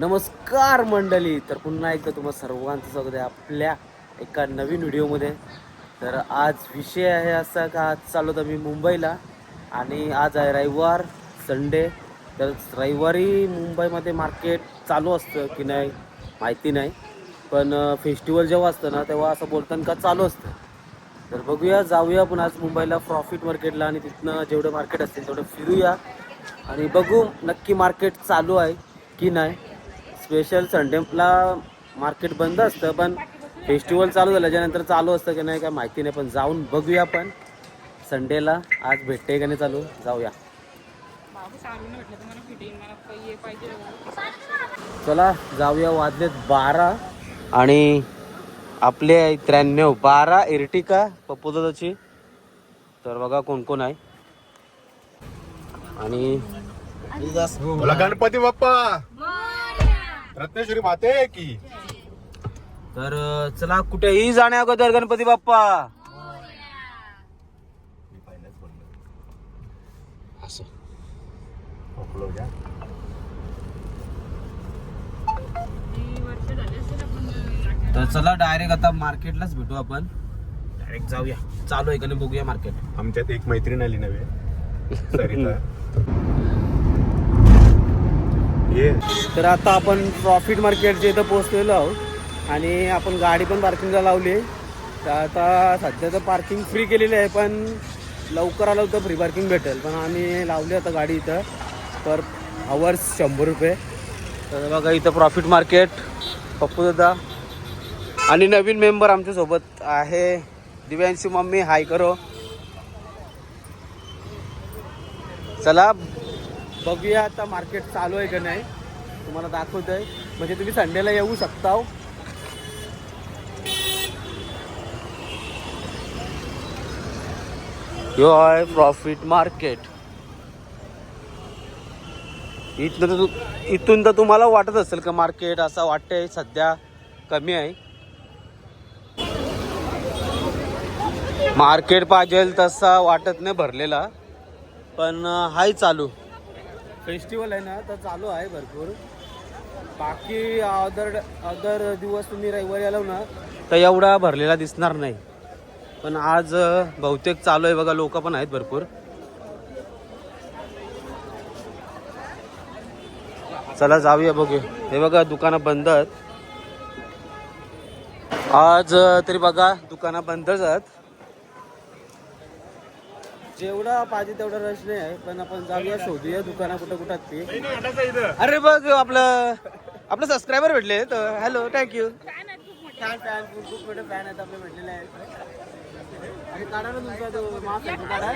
नमस्कार मंडळी. तर पुन्हा एकदा तुम्हाला सर्वांचं स्वागत आहे आपल्या एका नवीन व्हिडिओमध्ये. तर आज विषय आहे असा का आज चालू होता मी मुंबईला आणि आज आहे रविवार संडे. तर रविवारी मुंबईमध्ये मार्केट चालू असतं की नाही माहिती नाही. पण फेस्टिवल जेव्हा असतं ना तेव्हा असं बोलताना का चालू असतं. तर बघूया जाऊया आपण आज मुंबईला प्रॉफिट मार्केटला आणि तिथनं जेवढं मार्केट असतील तेवढं फिरूया. आणि बघू नक्की मार्केट चालू आहे की नाही. स्पेशल संडेला मार्केट बंद असतं पण फेस्टिवल चालू झाल्याच्यानंतर चालू असतं की नाही काय माहिती नाही पण जाऊन बघूया आपण. संडेला आज भेटते का नाही चालू? जाऊया. चला जाऊया वाजलेत बारा आणि आपले आहे त्र्याण्णव बारा इर्टिका पप्पूदाची तर बघा कोण कोण आहे. आणि गणपती बाप्पा! रत्नेश्वरी माते की. तर चला कुठेही जाण्या अगोदर गणपती बाप्पा. असं. तर चला डायरेक्ट आता मार्केटलाच भेटू आपण. डायरेक्ट जाऊया. चालू आहे का नाही बघूया मार्केट आमच्यात एक मैत्रीण आली नव्हे सरिता. तर आता आपण प्रॉफिट मार्केटच्या इथं पोहोचलेलो आहोत आणि आपण गाडी पण पार्किंगला लावली तर आता सध्या तर पार्किंग फ्री केलेली आहे पण लवकर आलं तर फ्री पार्किंग भेटेल. पण आम्ही लावली आता गाडी इथं पर आवर्स शंभर रुपये. तर बघा इथं प्रॉफिट मार्केट पप्पू दादा आणि नवीन मेंबर आमच्यासोबत आहे. दिव्यांशी मम्मी हाय करो. चला बघूया आता मार्केट चालू आहे का नाही. तुम्हाला दाखवतोय. म्हणजे तुम्ही संडेला येऊ शकता हो. यो आहे प्रॉफिट मार्केट इथनं तर इथून तर तुम्हाला वाटत असेल का मार्केट असं वाटतंय सध्या कमी आहे. मार्केट पाहिजे तसा वाटत नाही भरलेला. पण हाय चालू. फेस्टिवल आहे ना तर चालू आहे भरपूर. बाकी अदर अदर दिवस तुम्ही रविवारी आलो ना तर एवढा भरलेला दिसणार नाही. पण आज बहुतेक चालू आहे बघा लोक पण आहेत भरपूर. चला जाऊया बघू. हे बघा दुकानं बंद आहेत. आज तरी बघा दुकानं बंदच आहेत. जेवढा पाहिजे तेवढा रश नाही आहे पण आपण जाऊया शोधूया दुकानं कुठं कुठं ते. अरे बघ आपलं आपलं सबस्क्रायबर भेटले तर हॅलो थँक्यू फॅन फॅन खूप खूप मोठे फॅन आहेत आपले भेटलेले आहेत. आणि काढा ना तुमचा तो मास्क आहे तो काढा.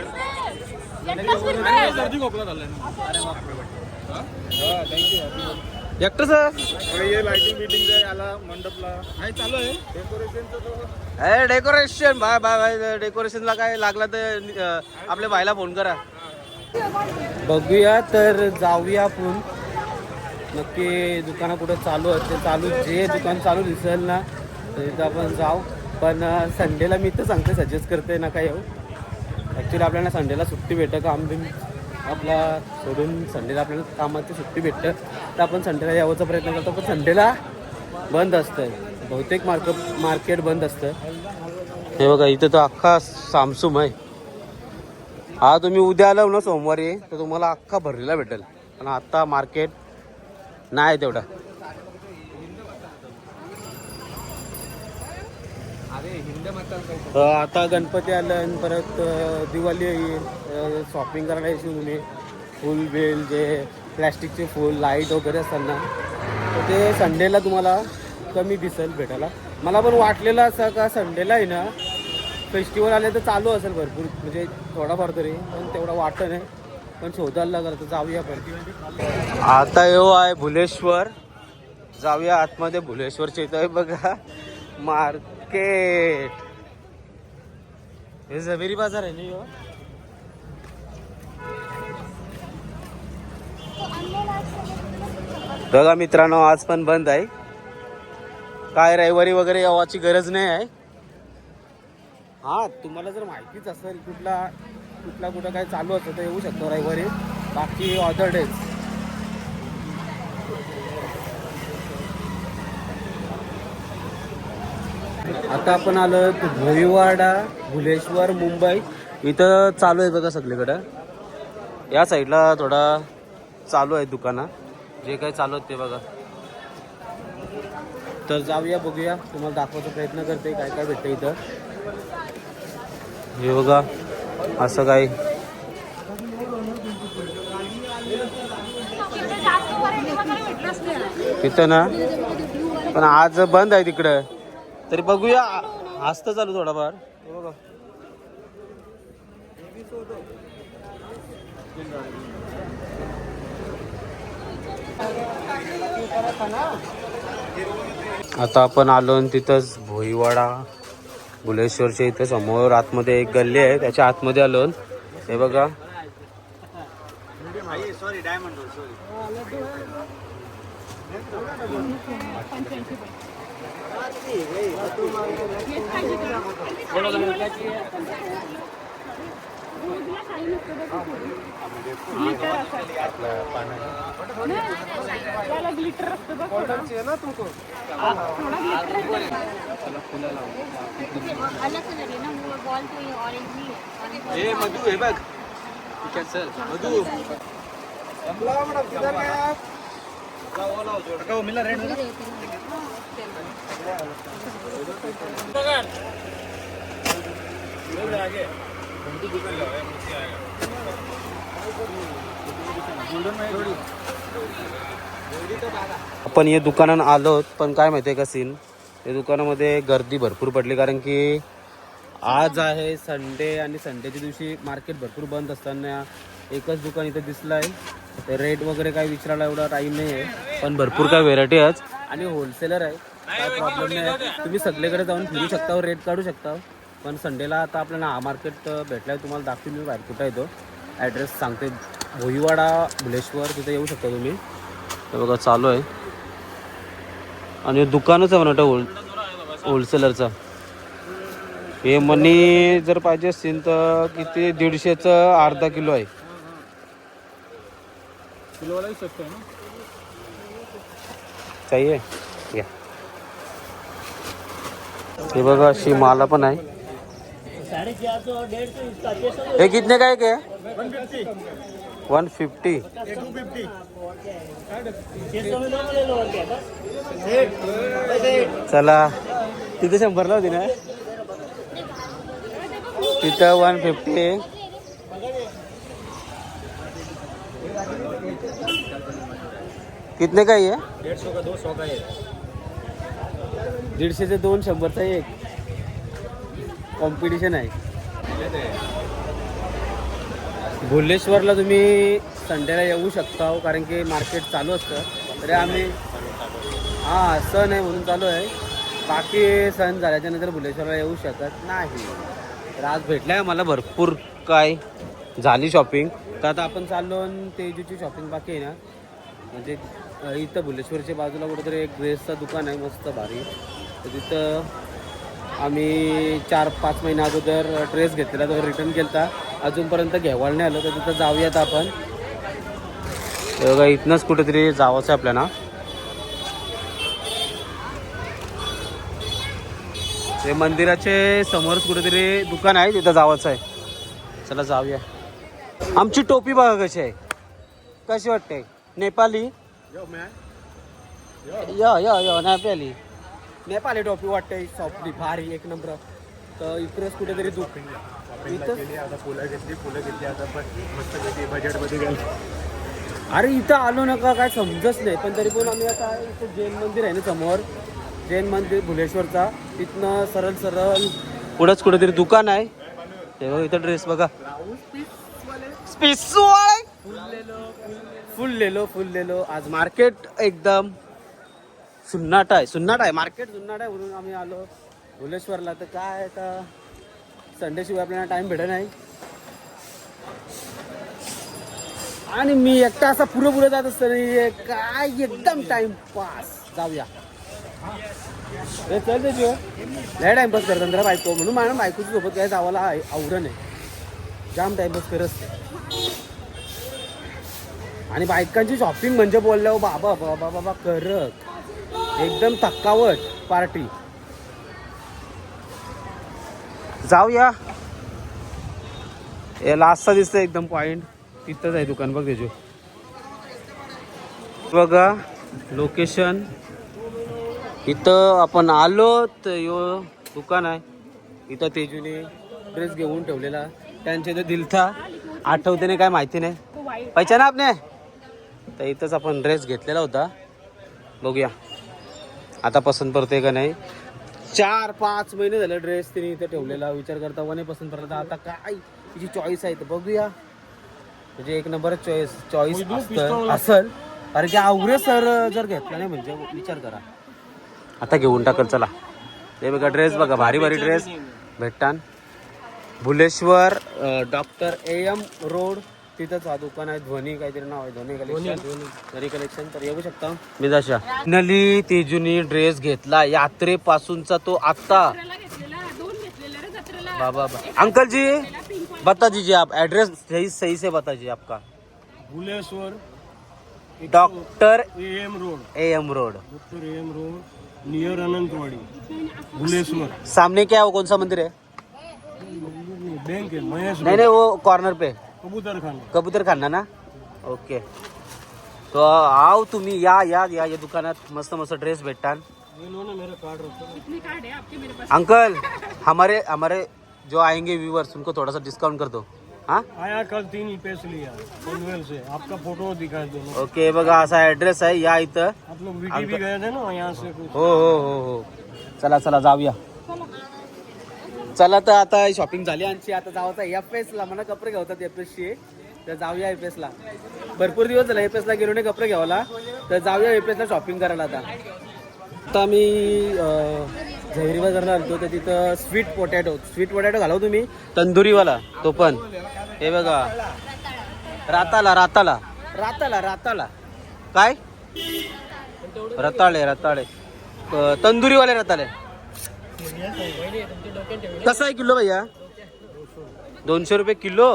अरे बापरे. एकटं सर ये लाइटिंग मीटिंग आला मंडपला. काय चालू आहे. डेकोरेशनचं ए डेकोरेशन बाय बाय बाय. डेकोरेशनला काय लागला तर आपल्या बायला फोन करा. बघूया तर जाऊया आपण. नक्की दुकानं कुठं चालू असते चालू जे दुकान चालू दिसेल ना तर तिथं आपण जाऊ. पण संडेला मी तर सांगते सजेस्ट करते नका येऊ ॲक्च्युली आपल्याला संडेला सुट्टी भेटतं काम बिम आपला सोडून संडेला आपल्याला कामाची सुट्टी भेटतं. तर आपण संडेला यावाचा प्रयत्न करतो पण संडेला बंद असतं. बहुतेक मार्क मार्केट बंद असतं. हे बघा इथं तर अख्खा सामसूम आहे. हा तुम्ही उद्या आलो ना सोमवारी तर तुम्हाला अख्खा भरलेला भेटेल. पण आता मार्केट नाही तेवढा. आता गणपती आलं आणि परत दिवाळी येईल. शॉपिंग करायला येशील तुम्ही. फुल बिल जे प्लॅस्टिकचे फुल लाइट वगैरे असताना. तर ते संडेला तुम्हाला कमी दिसेल भेटायला. मला पण वाटलेलं असं का संडेला आहे ना फेस्टिवल आले तर चालू असेल भरपूर. म्हणजे थोडाफार तरी पण तेवढा वाटत नाही. पण शोधायला लागलं तर जाऊया पण आता येऊ आहे भुलेश्वर. जाऊया आतमध्ये भुलेश्वरच्या इथं. आहे बघा मार्केट हे जवेरी बाजार आहे ना बघा मित्रांनो आज पण बंद आहे. काय रविवारी वगैरे यावाची गरज नाही आहे? हा तुम्हाला जर माहितीच असेल कुठला कुठला कुठं काय चालू असतं तर येऊ शकतो रविवारी बाकी ऑदर डेज आता आपण आलो भोईवाडा भुलेश्वर मुंबई. इथं चालू आहे बघा सगळीकडं. या साईडला थोडा चालू आहे दुकानं जे काही चालू आहेत ते बघा. तर जाऊया बघूया. तुम्हाला दाखवायचा प्रयत्न करते काय काय भेटतं इथं. हे बघा असं काय तिथं ना पण आज बंद आहे तिकडं. तरी बघूया असतं चालू थोडाफार. हे बघा. आता आपण आलो तिथंच भोईवाडा भुलेश्वरच्या इथं समोर आतमध्ये एक गल्ली आहे त्याच्या आतमध्ये आलो हे बघा. सॉरी डायमंड सॉरी त्याला ग्लिटर बघ थोडा ग्लिटर अलग कलर ना बॉल तो ऑरेंज हे मधू हे बघ चल मधू मिला रेड आपण या दुकानात आलो पण काय माहितीये का सीन या दुकानामध्ये गर्दी भरपूर पडली कारण की आज आहे संडे आणि संडेच्या दिवशी मार्केट भरपूर बंद असताना एकच दुकान इथं दिसलं आहे रेट वगैरे काही विचारायला एवढा टाईम नाही आहे पण भरपूर काय व्हेरायटी आहेत. आणि होलसेलर आहे काय प्रॉब्लेम नाही. तुम्ही सगळीकडे जाऊन फिरू शकता रेट काढू शकता. पण संडेला आता आपल्याला हा मार्केट भेटलाय तुम्हाला दाखवून मी बाहेर कुठं येतो ॲड्रेस सांगते. भोईवाडा भुलेश्वर तिथे येऊ शकता तुम्ही. हे बघा चालू आहे. आणि दुकानच आहे म्हणा होल होलसेलरचा हे मनी जर पाहिजे असतील तर किती? दीडशेचं अर्धा किलो आहे. किलोवाला स्वस्त आहे ना? चाहिए घ्या हे बघा अशी माला पण आहे. हे कितने का एक आहे one fifty one fifty two fifty चला। तिथे शंभरला होती ना तिथं वन फिफ्टी कितने का ये? डेढ़ सौ का दो सौ का है दीडशेचे दोन शंभरचा एक। कॉम्पिटिशन आहे. भुलेश्वरला तुम्ही संडेला येऊ शकता हो, कारण की मार्केट चालू असतं. तरी आम्ही हां सण आहे म्हणून चालू आहे. बाकी सण झाल्याच्यानंतर भुलेश्वरला येऊ शकत नाही. तर आज भेटलाय मला भरपूर काय झाली शॉपिंग तर आता आपण चाललो आणि तेजूची शॉपिंग बाकी आहे ना. म्हणजे इथं भुलेश्वरच्या बाजूला कुठेतरी एक ड्रेसचं दुकान आहे मस्त भारी. तर तिथं आम्ही चार पाच महिन्या अगोदर ड्रेस घेतलेला तो रिटर्न केला अजूनपर्यंत घेवायला नाही आलो तर तिथं जाऊयात आपण. बघा इथनंच कुठेतरी जावंच आहे आपल्याला. ते मंदिराचे समोरच कुठेतरी दुकान आहे तिथं जावंच आहे. चला जाऊया. आमची टोपी बघा कशी आहे. कशी वाटते? नेपाली? या या या नेपाली. नेपाली टोपी वाटते सॉफ्टली भारी एक नंबर. तर इकडेच कुठेतरी दुख. इथं केली आता फुलं घेतली फुलं घेतली आता पण मस्त पैकी बजेटमध्ये गेली. अरे इथं आलो नका काय समजत नाही. पण तरी पण आम्ही आता इथं जैन मंदिर आहे ना समोर. जैन मंदिर भुलेश्वरचा. तिथनं सरळ सरळ पुढंच कुठेतरी दुकान आहे. ते बघा इथं ड्रेस बघा. स्पिसवाले फुल लेलो फुल लेलो आज मार्केट एकदम सुन्नाट आहे सुन्नाट आहे. मार्केट सुन्नाट आहे म्हणून आम्ही आलो. भुलेश्वरला तर काय आता? संडे शिवाय आपल्याला टाइम भेटत नाही. आणि मी एकटा असा पुढे पुढे जात असताना काय एकदम टाइमपास जाऊया. चल ते जीव लय टाइमपास करतात जरा बायको. म्हणून माझ्या बायकोची सोबत काय जावाला आव- आहे. नाही जाम टाइमपास करत आणि बायकांची शॉपिंग म्हणजे बोलल्यावर बाबा बाबा बाबा करत. एकदम थक्कावट पार्टी. जाऊया. हे लास्टचा दिसतंय एकदम पॉईंट तिथंच आहे दुकान बघ त्याचे बघा लोकेशन इथं आपण आलो तर यो दुकान आहे. इथं तेजूने ड्रेस घेऊन ठेवलेला. त्यांच्या इथं दिलथा आठवते नाही काय माहिती नाही. तो ना आपने? तर इथंच आपण ड्रेस घेतलेला होता. बघूया. आता पसंत पडते का नाही? चार पाच महिने झाले ड्रेस तिने इथं ठेवलेला. विचार करता वा नाही पसंत पडला. आता काय? तिची चॉईस आहे. तर बघूया. म्हणजे एक नंबरच चॉईस चॉईस असल. कारण की आवरे सर जर घेतला नाही म्हणजे विचार करा. आता घेऊन टाकल चला. हे बघा ड्रेस बघा भारी भारी dress भेटतान. Bhuleshwar doctor A M road तिथंच हा दुकान आहे ध्वनी काहीतरी नाव आहे ध्वनी कलेक्शन ध्वनी. कलेक्शन तर येऊ शकता. मी जशा नली तेजुनी ड्रेस घेतला. यात्रेपासूनचा तो आत्ता. जत्रेला घेतलेला दोन घेतलेले रे जत्रेला. बाबा अंकल जी बता दीजिए आप एड्रेस सही सही से बता दीजिए आपका Bhuleshwar doctor A M road A M road doctor A M road near Anantwadi Bhuleshwar सामने क्या है वो? कौन सा मंदिर है? बैंक है महेश नहीं नहीं वो कॉर्नर पे. कबूतर खाना कबूतर खाना ना? ओके. तो आओ तुम्ही या या या या दुकानात मस्त मस्त ड्रेस भेटतान ये लो ना मेरा कार्ड रखो कितने कार्ड है आपके मेरे पास? अंकल हमारे हमारे जो आएँगे व्यूवर्स उनको थोड़ा सा डिस्काउंट कर दो। हाँ? आया कल तीन पैसे लिया पनवेल से। आपका फ़ोटो दिखा दो ओके हे बघा असा ऍड्रेस आहे या इथं। आप लोग वीटी भी गए थे ना यहाँ से कुछ। हो हो हो हो। चला चला जाऊया। चला तर आता शॉपिंग झाली आमची. आता जायचं एफ एस ला. मला कपडे घ्यावतात एफ एस तर जाऊया एफ एस ला. भरपूर दिवस झाला एफ एस ला गेलो नाही कपडे घ्यावाला तर जाऊया एफ एस ला शॉपिंग करायला आता. आता मी झैरी बाजारला आलतो. तर तिथं स्वीट पोटॅटो स्वीट पोटॅटो घालव तुम्ही. तंदुरीवाला तो पण. हे बघा. राताला राताला. राताला राताला. काय? रताळे रताळे. तंदुरीवाले रताळे. कसं आहे किलो भैया? दोनशे रुपये किलो?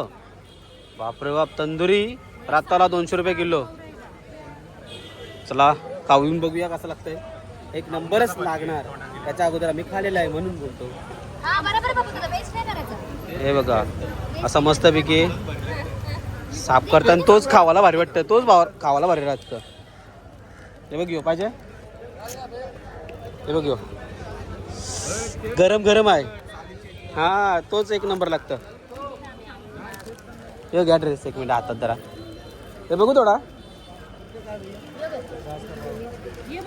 बापरे बाप तंदुरी राताला दोनशे रुपये किलो. चला खाऊन बघूया कसं लागतंय. एक नंबरच लागणार. त्याच्या अगोदर आम्ही खालेला आहे म्हणून बोलतो. हा हे बघा असा मस्तपैकी साफ करताना तोच खावाला भारी वाटतं. तोच भाव खावाला भारी वाटतं. हे बघ घेऊ पाहिजे? हे बघ घेऊ गरम गरम आहे. हा तोच एक नंबर लागतं. हे घ्या ड्रेस एक मिनिट हातात जरा. हे बघू थोडा. ये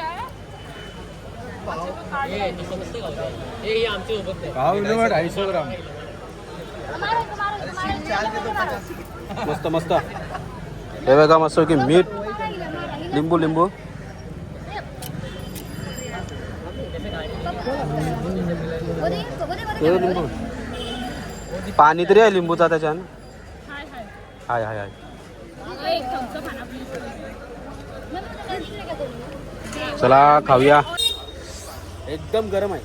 है. ग्राम. मस्त मस्त. हे बघा मस्त की मीठ. लिंबू लिंबू. हे लिंबू. पाणी तरी आहे लिंबूचा त्याच्यानं हाय हाय हाय. चला खाऊया. एकदम गरम आहे.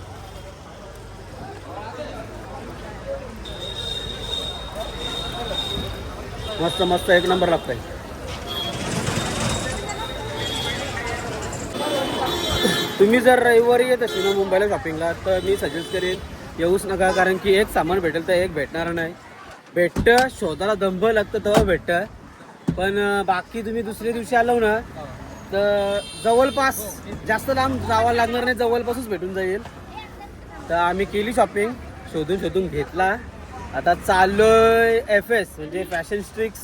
मस्त मस्त एक नंबर लागतंय. तुम्ही जर रविवारी येत असेल ना मुंबईला शॉपिंगला तर मी सजेस्ट करेन येऊच नका कारण की एक सामान भेटेल तर एक भेटणार नाही. भेटतं शोधायला दंभ लागतं तेव्हा भेटतं. पण बाकी तुम्ही दुसऱ्या दिवशी आलो ना तर जवळपास जास्त लांब जावं लागणार नाही जवळपासच भेटून जाईल. तर आम्ही केली शॉपिंग शोधून शोधून घेतला. आता चाललोय एफ एस म्हणजे फॅशन स्ट्रिक्स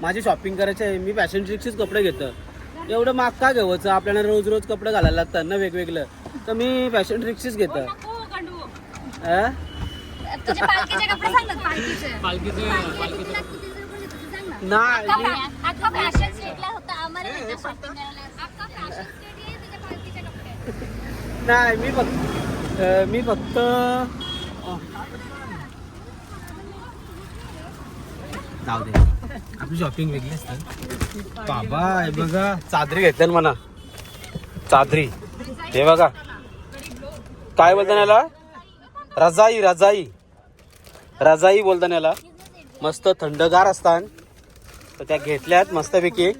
माझी शॉपिंग करायची आहे मी फॅशन स्ट्रिक्सचेच कपडे घेतो. एवढं माग का घ्यावचं आपल्याला रोज रोज कपडे घालायला लागतात ना वेगवेगळं. तर मी फॅशन स्ट्रिक्सचेच घेतो. तुझे पालखीचे कपडे सांग ना पालखीचे. पालखीचे नाही नाही शॉपिंग करायला अख्खा फॅशन स्टेट आहे तुझ्या पालखीचे कपडे. नाही मी फक्त मी फक्त. जाऊ दे. आपली शॉपिंग वेगळी असते. बाबा हे बघा. चादरी घेतल्या ना म्हणा चादरी. हे बघा. काय बोलता याला रजाई रजाई. रजाई बोलता ना याला मस्त थंडगार असतात तर त्या घेतल्यात मस्तपैकी.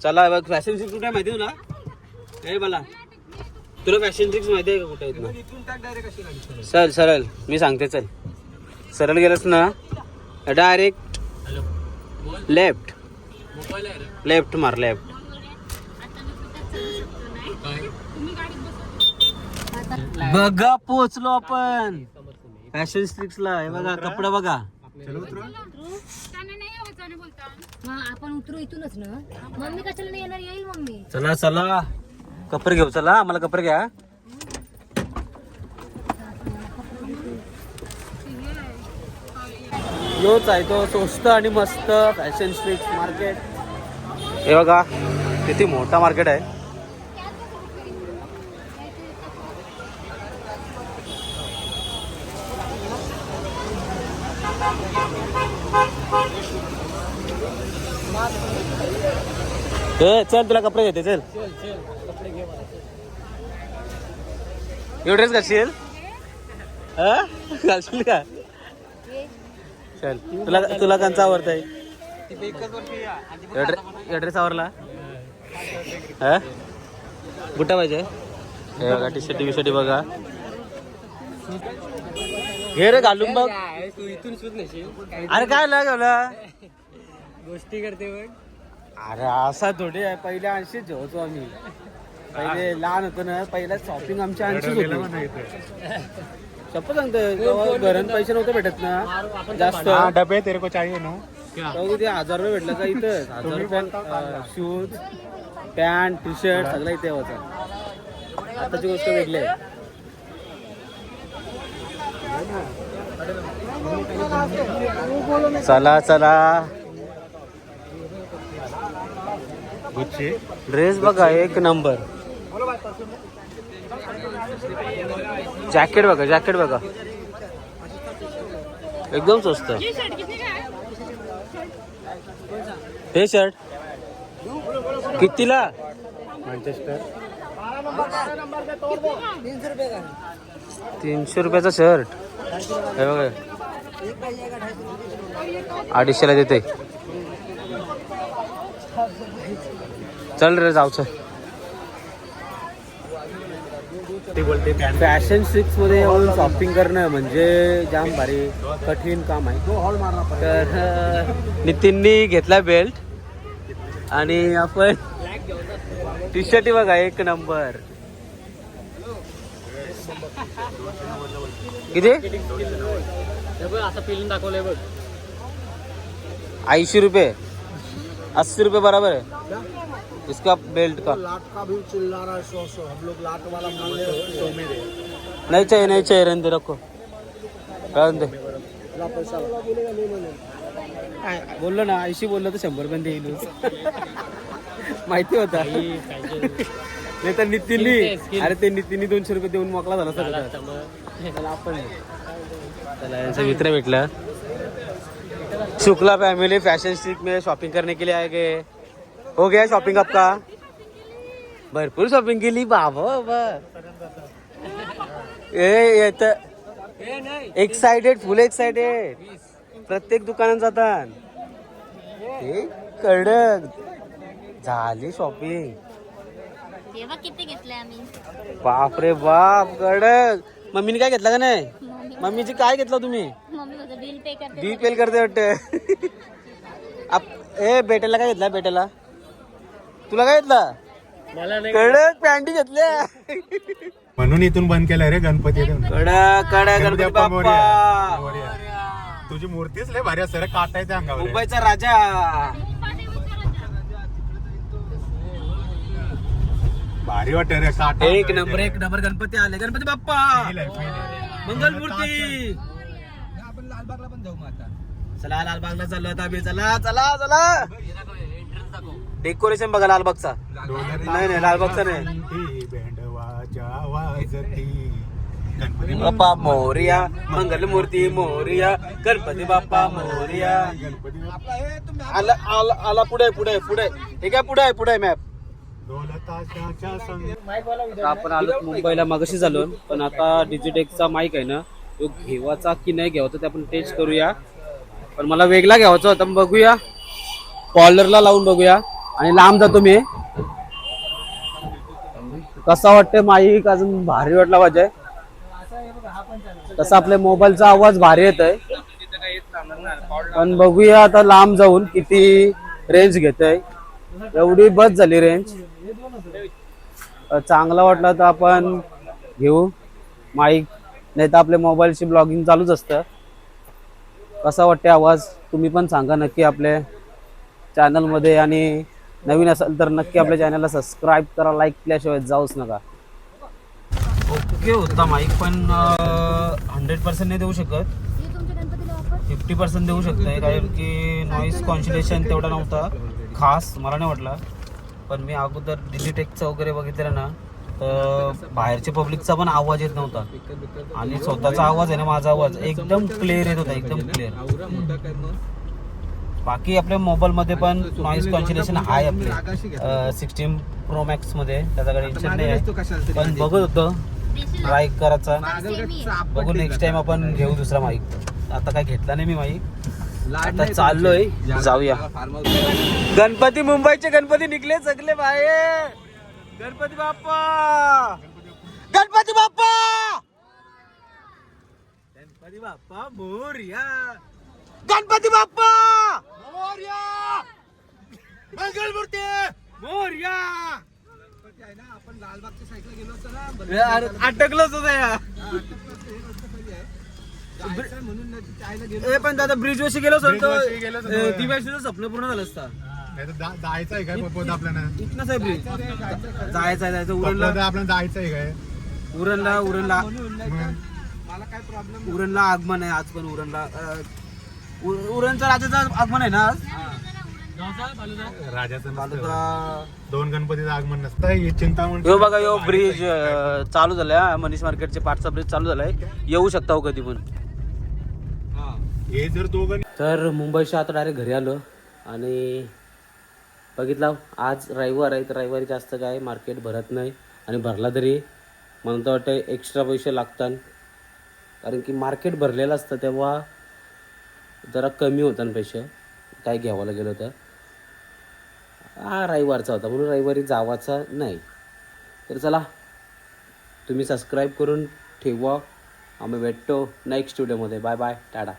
चला बघ फॅशन शूट काय माहिती तुला? हे मला. तुला फॅशन ट्रिक्स माहिती आहे का कुठे चल सरळ. मी सांगते चल. सरळ गेलंस ना डायरेक्ट लेफ्ट लेफ्ट मार लेफ्ट बघा पोचलो आपण. फॅशन स्ट्रिक्सला हे बघा कपडा बघा. त्यांना नाही यावं बोलता मग आपण उतरू इथूनच ना. मम्मी कशाला नाही येणार? येईल मम्मी. चला चला. कपडे घेऊ चला. आम्हाला कपडे घ्या. योच आहे तो स्वस्त आणि मस्त फॅशन स्ट्रीट मार्केट हे बघा किती मोठा मार्केट आहे. ए, चल तुला कपडे घेते चल. एवढेच घालशील? हा? घालशील का? चल तुला तुला कंचा आवडत आहे ड्रेस आवरला? हा? पाहिजे. हे बघा टी शर्ट टी शर्ट बघा. घे रे घालून बघ. तू इथून शोध नाही अरे काय लागवला? गोष्टी करते बघ. अरे असा थोडी आहे पहिल्या ऐंशीच होतो आम्ही. पहिले लहान होतो ना पहिला शॉपिंग आमच्या ऐंशीच होती. शप्प सांगतो घरात पैसे नव्हते भेटत ना जास्त. डबे तेरे को चाहिए ना किती हजार रुपये भेटलं का इथं? हजार रुपये शूज पॅन्ट टी शर्ट सगळं इथे होतं आताची गोष्ट वेगळी आहे. चला चला. गुच्ची ड्रेस बघा एक नंबर. जॅकेट बघा जॅकेट बघा. एकदम स्वस्त. ही शर्ट हे कितीला? मँचेस्टर तीनशे रुपयाचा शर्ट हे बघा. अडीचशेला देते चल रे जाऊ चल. ते बोलते फॅशन सिक्समध्ये येऊन शॉपिंग करणं म्हणजे जाम भारी कठीण काम आहे. तर नितीननी घेतला बेल्ट आणि आपण टी शर्ट बघा एक नंबर किती? असं पिलून दाखवलंय बघ ऐंशी रुपये. अस्सी रुपये बरोबर आहे. इसका बेल्ट का। लाट का भी चिल्ला रहा है सौ सौ हम लोग लाट वाला बोले सौ में दे नहीं चाहिए नहीं चाहिए रहने दे रखो। रहने दे। बोललो ना ऐंशी बोललो तर शंभर पण देईल माहिती होता। नाही तर नितीननी अरे ते नितीननी दोनशे रुपये देऊन मोकळा झाला सगळं. चला. आपण चला यांचा मित्र भेटला. शुक्ला फैमिली फैशन स्ट्रीट में शॉपिंग करने के लिए आए गए. हो गया शॉपिंग आपका? भरपूर शॉपिंग केली बाबा बाबा. ए येत एक्साइटेड फुल एक्साइटेड प्रत्येक दुकानात जातात ते कडक झाली शॉपिंग बाप रे बाप कडक मम्मीने काय घेतलं का नाही? मम्मीची काय घेतलं तुम्ही? बिल पे करते डी पेल करते वाटत. आप- ए बेटेला काय घेतला बेटेला? तुला काय घेतला? मला कडक पॅन्टी घेतल्या म्हणून इथून बंद केलं रे गणपती. कडक कडक गणपती बाप्पा मोरया. बाप्पा. मोरया. तुझी मूर्तीच लय भारी सर काटायचं अंगावर मुंबईचा राजा. भारी वाटत रे काटा. एक नंबर एक नंबर गणपती आले. गणपती बाप्पा. मंगल मूर्ती. आपण लालबागला पण जाऊ मग आता. चला लालबागला चाललो आता आम्ही. चला चला चला. डेकोरेशन बघा लालबागचा नाही नाही लालबागचा नाही. बाप्पा मोरिया मंगल मूर्ती मोरिया गणपती बाप्पा मोरिया. गणपती आला आला आला पुढे पुढे पुढे. हे काय पुढे आहे पुढे आहे मॅप आपण आलो मुंबईला मागाशी झालो. पण आता डिजिटेकचा माईक आहे ना तो घेवाचा की नाही घ्यावाचा ते आपण टेस्ट करूया. पण मला वेगळा घ्यावाचा होता मग बघूया. कॉलरला लावून बघूया. आणि लांब जातो मी. कसा वाटतंय माईक अजून भारी वाटला पाहिजे. तसा आपल्या मोबाईलचा आवाज भारी येत आहे पण बघूया आता लांब जाऊन किती रेंज घेत आहे एवढी बस झाली रेंज चांगला वाटला तर आपण घेऊ. माईक नाही तर आपल्या मोबाईलची ब्लॉगिंग चालूच असतं. कसा वाटते आवाज? तुम्ही पण सांगा नक्की आपल्या चॅनलमध्ये आणि नवीन असाल तर नक्की आपल्या चॅनलला सबस्क्राईब करा लाईक केल्याशिवाय जाऊच नका. ओके होता माईक पण हंड्रेड पर्सेंट नाही देऊ शकत. फिफ्टी पर्सेंट देऊ शकते कारण की नॉईस कॉन्सुलेशन तेवढा नव्हता. खास मला नाही वाटला. पण मी अगोदर डिजिटेकचं वगैरे बघितलं ना तर बाहेरच्या पब्लिकचा पण आवाज येत नव्हता. आणि स्वतःचा आवाज आहे ना माझा आवाज एकदम क्लिअर येत होता एकदम क्लिअर बाकी आपल्या मोबाईलमध्ये पण नॉईस कॉन्सुलेशन आहे आपले. सिक्स्टीन प्रो मॅक्समध्ये. त्याचा काही टेन्शन नाही आहे पण बघत होतं. ट्राय करायचा. बघू नेक्स्ट टाइम आपण घेऊ दुसरा माईक आता काय घेतला नाही मी माईक आता चाललोय. जाऊया. गणपती मुंबईचे गणपती निघले सगळे बाहेर. गणपती बाप्पा. गणपती बाप्पा. गणपती बाप्पा मोर्या. गणपती बाप्पा! मोर्या! मंगलमूर्ती! मोर्या! आपण लालबागच्या साईडला गेलो होतो ना अरे, अटकलोच होतं या. जायचं म्हणून गेलो ए पण दादा ब्रिज वरशी गेलो गेलो होतो. असतो दिव्याशीचं स्वप्न पूर्ण झालं असतं. नाही तर जा- जायचं आहे काय पप्पा आपल्याला? ब्रिज जायचं आहे जायचं पप्पा उरणला आपल्याला जायचं आहे काय? उरणला उरणला म्हणून नाही तर मला काय प्रॉब्लेम उरणला आगमन आहे आज पण उरणला. अं, उरणचं राजाचं आगमन आहे ना आज? राजाचं दोन गणपतीचं आगमन नसतं. हे चिंतामण यो बघा यो ब्रिज चालू झालाय हा, मनीष मार्केटचे पाठचा ब्रिज चालू झालाय. येऊ शकता हो कधी पण. हे. जर दोघं तर मुंबईच्या आता डायरेक्ट घरी आलो आणि बघितलं आज रविवार आहे तर रविवारी जास्त काय मार्केट भरत नाही आणि भरला तरी मला तर वाटतं एक्स्ट्रा पैसे लागतात. कारण की मार्केट भरलेलं असतं तेव्हा जरा कमी होतात पैसे. काय घ्यावाला गेलं होतं? हा रविवारचा होता. म्हणून रविवारी जावाचा नाही. तर चला तुम्ही सबस्क्राईब करून ठेवा. आम्ही भेटतो नेक्स्ट व्हिडिओमध्ये बाय बाय टाटा.